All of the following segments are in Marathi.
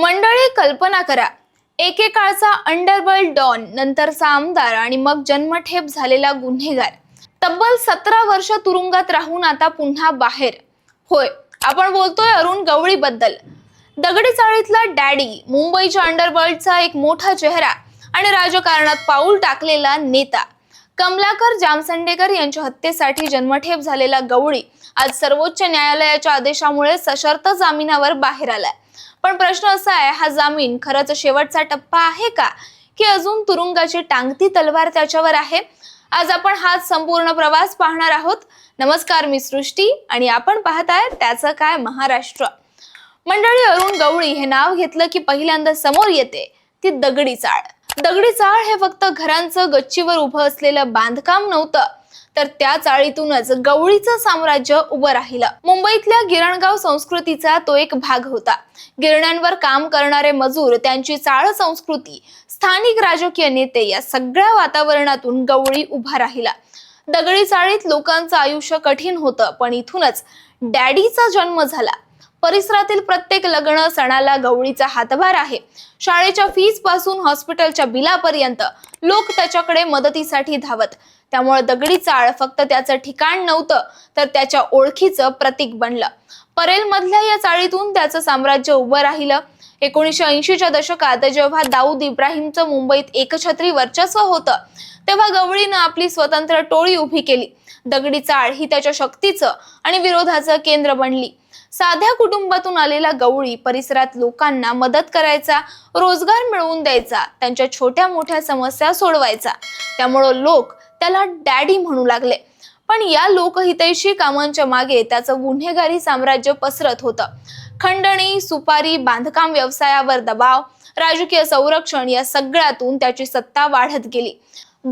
मंडळी कल्पना करा. एकेकाळचा अंडरवर्ल्ड डॉन नंतरचा आमदार आणि मग जन्मठेप झालेला गुन्हेगार. तब्बल सतरा वर्ष तुरुंगात राहून आता पुन्हा बाहेर. होय आपण बोलतोय अरुण गवळी बद्दल दगडी चाळीतला डॅडी मुंबईच्या अंडरवर्ल्डचा एक मोठा चेहरा आणि राजकारणात पाऊल टाकलेला नेता. कमलाकर जामसंडेकर यांच्या हत्येसाठी जन्मठेप झालेला गवळी आज सर्वोच्च न्यायालयाच्या आदेशामुळे सशर्त जामिनावर बाहेर आलाय. पण प्रश्न असा आहे हा जामीन खरंच शेवटचा टप्पा आहे का? की अजून तुरुंगाची टांगती तलवार त्याच्यावर आहे? आज आपण हाच संपूर्ण प्रवास पाहणार आहोत. नमस्कार मी सृष्टी आणि आपण पाहताय त्याचं काय महाराष्ट्र. मंडळी अरुण गवळी हे नाव घेतलं की पहिल्यांदा समोर येते ती दगडी चाळ. दगडी चाळ हे फक्त घरांचं गच्चीवर उभं असलेलं बांधकाम नव्हतं. तर त्या चाळीतूनच गवळीचं साम्राज्य उभं राहिलं. मुंबईतल्या गिरणगाव संस्कृतीचा तो एक भाग होता. गिरण्यांवर काम करणारे मजूर त्यांची चाळ संस्कृती स्थानिक राजकीय नेते या सगळ्या वातावरणातून गवळी उभा राहिला. दगडी चाळीत लोकांचं आयुष्य कठीण होतं पण इथूनच डॅडीचा जन्म झाला. परिसरातील प्रत्येक लग्न सणाला गवळीचा हातभार आहे. शाळेच्या फीजपासून हॉस्पिटलच्या बिलापर्यंत लोक त्याच्याकडे मदतीसाठी धावत. त्यामुळे दगडी चाळ फक्त त्याचं ठिकाण नव्हतं तर त्याच्या ओळखीचं प्रतीक बनलं. परेल मधल्या या चाळीतून त्याचं साम्राज्य उभं राहिलं. एकोणीसशे ऐंशीच्या दशकात जेव्हा दाऊद इब्राहिमचं मुंबईत एकछत्री वर्चस्व होतं तेव्हा गवळीनं आपली स्वतंत्र टोळी उभी केली. दगडी चाळ ही त्याच्या शक्तीचं आणि विरोधाचं केंद्र बनली. साध्या कुटुंबातून आलेला गवळी परिसरात लोकांना मदत करायचा रोजगार मिळवून द्यायचा त्यांच्या छोट्या मोठ्या समस्या सोडवायचा. त्यामुळं लोक त्याला डॅडी म्हणू लागले. पण या लोकहितैषी कामांच्या मागे त्याचं गुन्हेगारी साम्राज्य पसरत होतं. खंडणी सुपारी बांधकाम व्यवसायावर दबाव राजकीय संरक्षण या सगळ्यातून त्याची सत्ता वाढत गेली.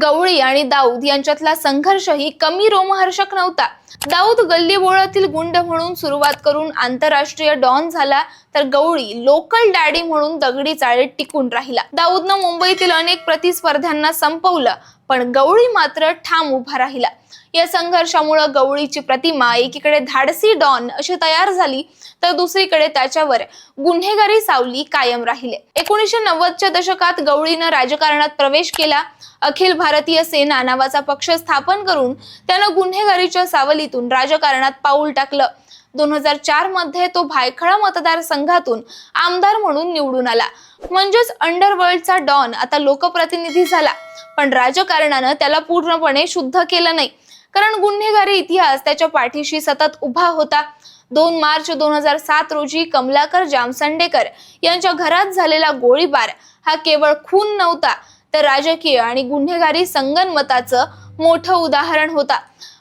गवळी आणि दाऊद यांच्यातला संघर्षही कमी रोमहर्षक नव्हता. दाऊद गल्लीबोळातील गुंड म्हणून सुरुवात करून आंतरराष्ट्रीय डॉन झाला. तर गवळी लोकल डॅडी म्हणून दगडी चाळीत टिकून राहिला. दाऊदनं मुंबईतील अनेक प्रतिस्पर्ध्यांना संपवलं पण गवळी मात्र ठाम उभा राहिला. या संघर्षामुळे गवळीची प्रतिमा एकीकडे धाडसी डॉन अशी तयार झाली तर दुसरीकडे त्याच्यावर गुन्हेगारी सावली कायम राहिले. एकोणीसशे नव्वदच्या दशकात गवळीनं राजकारणात प्रवेश केला. अखिल भारतीय सेना नावाचा पक्ष स्थापन करून त्यानं गुन्हेगारीच्या सावलीतून राजकारणात पाऊल टाकलं. दोन हजार चारमध्ये तो भायखळा मतदारसंघातून आमदार म्हणून निवडून आला. म्हणजेच अंडरवर्ल्डचा डॉन आता लोकप्रतिनिधी झाला. पण राजकारणानं त्याला पूर्णपणे शुद्ध केलं नाही. कारण गुन्हेगारी इतिहास त्याच्या पाठीशी सतत उभा होता. दोन मार्च दोन हजार सात रोजी कमलाकर जामसंडेकर यांच्या घरात झालेला गोळीबार हा केवळ खून नव्हता तर राजकीय आणि गुन्हेगारी संगनमताचं मोठं उदाहरण होता.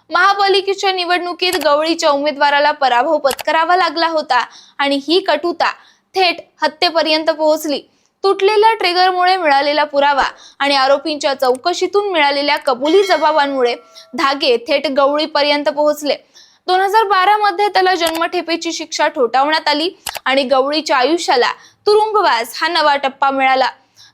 महापालिकेच्या निवडणुकीत गवळीच्या उमेदवाराला पराभव पत्करावा लागला होता आणि ही कटुता थेट हत्येपर्यंत पोहोचली. तुटलेल्या ट्रिगरमुळे मिळालेला पुरावा आणि आरोपींच्या चौकशीतून मिळालेल्या कबुली जबाबांमुळे धागे थेट गवळीपर्यंत पोहोचले. दोन हजार बारा मध्ये त्याला जन्मठेपेची शिक्षा ठोठावण्यात आली आणि गवळीच्या आयुष्याला तुरुंगवास हा नवा टप्पा मिळाला.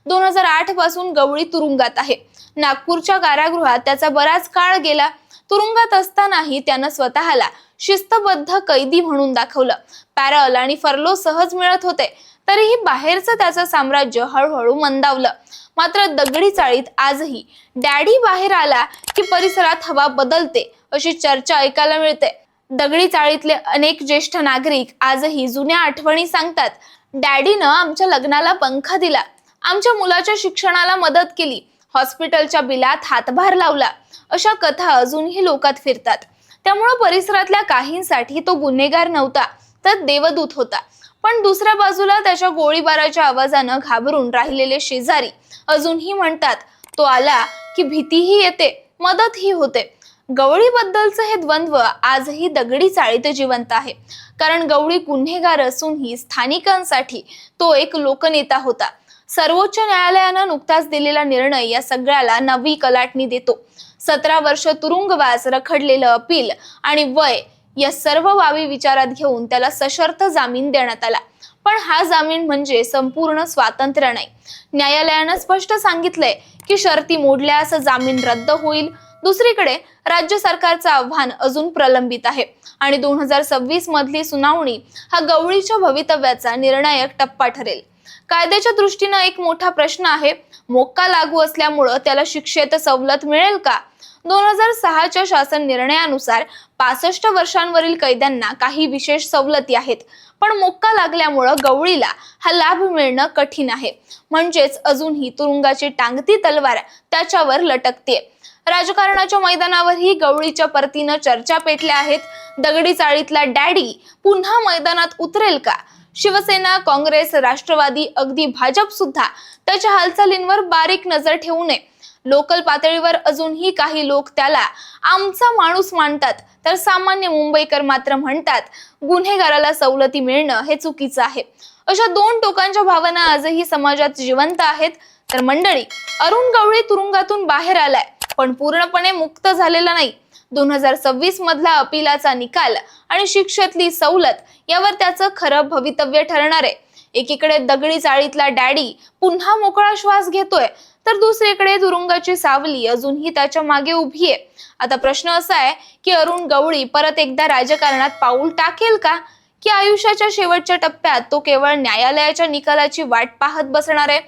दोन हजार आठपासून गवळी तुरुंगात आहे. नागपूरच्या कारागृहात त्याचा बराच काळ गेला तुरुंगात असतानाही त्यानं स्वतःला शिस्तबद्ध कैदी म्हणून दाखवलं. पॅरल आणि फर्लो सहज मिळत होते. तरीही बाहेरचं त्याचं साम्राज्य हळूहळू मंदावलं. मात्र दगडी चाळीत आजही डॅडी बाहेर आला की परिसरात हवा बदलते अशी चर्चा ऐकायला मिळते. दगडी चाळीतले अनेक ज्येष्ठ नागरिक आजही जुन्या आठवणी सांगतात डॅडीनं आमच्या लग्नाला पंखा दिला. आमच्या मुलाच्या शिक्षणाला मदत केली. हॉस्पिटलच्या बिलात हातभार लावला. अशा कथा अजूनही लोकात फिरतात. त्यामुळं परिसरातल्या काहींसाठी तो गुन्हेगार नव्हता तर देवदूत होता. पण दुसऱ्या बाजूला त्याच्या गोळीबाराच्या आवाजानं घाबरून राहिलेले शेजारी अजूनही म्हणतात तो आला की भीतीही येते मदतही होते. गवळीबद्दलचं हे द्वंद्व आजही दगडी चाळीत जिवंत आहे. कारण गवळी गुन्हेगार असूनही स्थानिकांसाठी तो एक लोकनेता होता. सर्वोच्च न्यायालयानं नुकताच दिलेला निर्णय या सगळ्याला नवी कलाटणी देतो. सतरा वर्ष तुरुंगवास रखडलेलं अपील आणि वय या सर्व बाबी विचारात घेऊन त्याला सशर्त जामीन देण्यात आला. पण हा जामीन म्हणजे संपूर्ण स्वातंत्र्य नाही. न्यायालयानं स्पष्ट सांगितलंय की शर्ती मोडल्यास जामीन रद्द होईल. दुसरीकडे राज्य सरकारचं आव्हान अजून प्रलंबित आहे. आणि दोन हजार सव्वीस मधली सुनावणी हा गवळीच्या भवितव्याचा निर्णायक टप्पा ठरेल. कायद्याच्या दृष्टीनं एक मोठा प्रश्न आहे. मोक्का लागू असल्यामुळं त्याला शिक्षेत सवलत मिळेल का? दोन हजार सहाच्या शासन निर्णयानुसार पासष्ट वर्षांवरील कैद्यांना काही विशेष सवलती आहेत. पण मोक्का लागल्यामुळं गवळीला हा लाभ मिळणं कठीण आहे. म्हणजेच अजूनही तुरुंगाची टांगती तलवार त्याच्यावर लटकते राजकारणाच्या मैदानावरही गवळीच्या परतीनं चर्चा पेटल्या आहेत. दगडी चाळीतला डॅडी पुन्हा मैदानात उतरेल का? शिवसेना काँग्रेस राष्ट्रवादी अगदी भाजप सुद्धा त्याच्या हालचालींवर बारीक नजर ठेवू नये. लोकल पातळीवर अजूनही काही लोक त्याला आमचा माणूस मानतात तर सामान्य मुंबईकर मात्र म्हणतात गुन्हेगाराला सवलती मिळणं हे चुकीचं आहे. अशा दोन टोकांच्या भावना आजही समाजात जिवंत आहेत. तर मंडळी अरुण गवळी तुरुंगातून बाहेर आलाय. पण पूर्णपणे मुक्त झालेला नाही. दोन हजार सव्वीस मधला अपिलाचा निकाल आणि शिक्षेतली सवलत यावर त्याचं खरं भवितव्य ठरणार आहे. एकीकडे दगडी चाळीतला डॅडी पुन्हा मोकळा श्वास घेतोय तर दुसरीकडे तुरुंगाची सावली अजूनही त्याच्यामागे उभी आहे. आता प्रश्न असा आहे की अरुण गवळी परत एकदा राजकारणात पाऊल टाकेल का? की आयुष्याच्या शेवटच्या टप्प्यात तो केवळ न्यायालयाच्या निकालाची वाट पाहत बसणार आहे?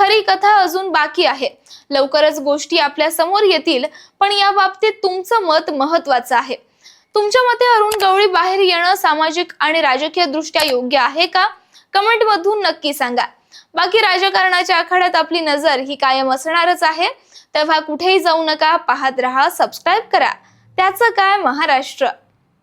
खरी कथा अजून बाकी आहे. लवकरच गोष्टी आपल्यासमोर येतील पण या बाबतीत तुमचं मत महत्वाचं आहे. तुमच्या मते अरुण गवळी बाहेर येणं सामाजिक आणि राजकीय दृष्ट्या योग्य आहे का? कमेंट मधून नक्की सांगा. बाकी राजकारणाच्या आखाड्यात आपली नजर ही कायम असणारच आहे. तेव्हा कुठेही जाऊ नका पाहत रहा सबस्क्राईब करा. त्याचं काय? महाराष्ट्र.